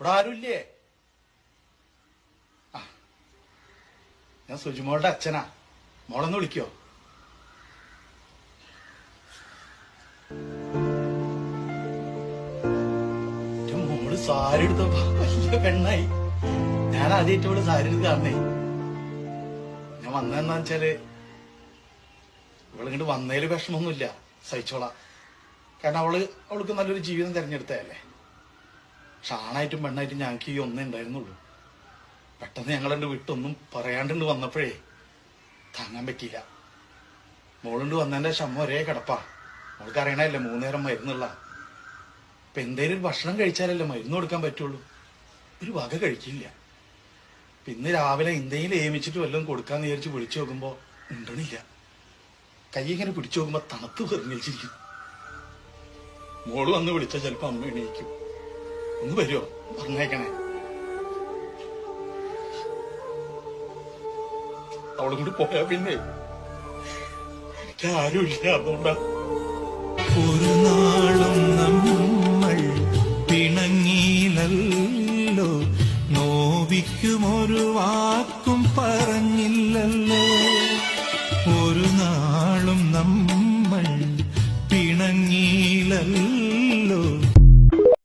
ഇവിടെ ആരുമില്ലേ? ആ. ഞാൻ സുജിമോളുടെ അച്ഛനാ. മോളൊന്ന് വിളിക്കോ. മോൾ സാരി എടുത്തോ പെണ്ണായി. ഞാൻ ആദ്യമായിട്ട് ഇവിടെ സാരി എടുത്ത് കാണണേ ഞാൻ വന്നെന്നാ വെച്ചാൽ ഇവളിങ്ങോട്ട് വന്നതിൽ വിഷമമൊന്നുമില്ല സഹിച്ചോളാം. കാരണം അവൾ അവൾക്ക് നല്ലൊരു ജീവിതം തിരഞ്ഞെടുത്തതല്ലേ. പക്ഷെ ആണായിട്ടും പെണ്ണായിട്ടും ഞങ്ങൾക്ക് ഈ ഒന്നേ ഉണ്ടായിരുന്നുള്ളൂ. പെട്ടെന്ന് ഞങ്ങളെന്റെ വിട്ടൊന്നും പറയാണ്ടുണ്ട് വന്നപ്പോഴേ താങ്ങാൻ പറ്റിയില്ല. മോളുണ്ട് വന്നതിന്റെ ശമ്മ ഒരേ കിടപ്പാ. മോൾക്ക് അറിയണല്ലേ മൂന്നേരം മരുന്നുള്ള. ഇപ്പൊ എന്തേലും ഭക്ഷണം കഴിച്ചാലല്ലേ മരുന്ന് കൊടുക്കാൻ പറ്റുള്ളൂ. ഒരു വക കഴിക്കില്ല. പിന്നെ രാവിലെ എന്തെങ്കിലും ഏമിച്ചിട്ട് വല്ലതും കൊടുക്കാന്ന് വിചാരിച്ച് വിളിച്ചു നോക്കുമ്പോ ഉണ്ടണില്ല. കൈ ഇങ്ങനെ പിടിച്ചു നോക്കുമ്പോ തണുത്ത് വെറിഞ്ഞിരിക്കും മോൾ വന്ന് വിളിച്ചാൽ ചിലപ്പോ അമ്മ എണീക്കും. ഒന്ന് വരുമോ പറഞ്ഞേക്കണേ. അവളും കൂടി പോയാ പിന്നെ. എനിക്ക് ആരുമില്ല അതുകൊണ്ടാ. ഒരു നാളും നമ്മൾ പിണങ്ങിയില്ലല്ലോ. നോവിക്കും ഒരു വാക്കും പറഞ്ഞില്ലല്ലോ. ഒരു നാളും നമ്മൾ പിണങ്ങിയില്ലല്ലോ.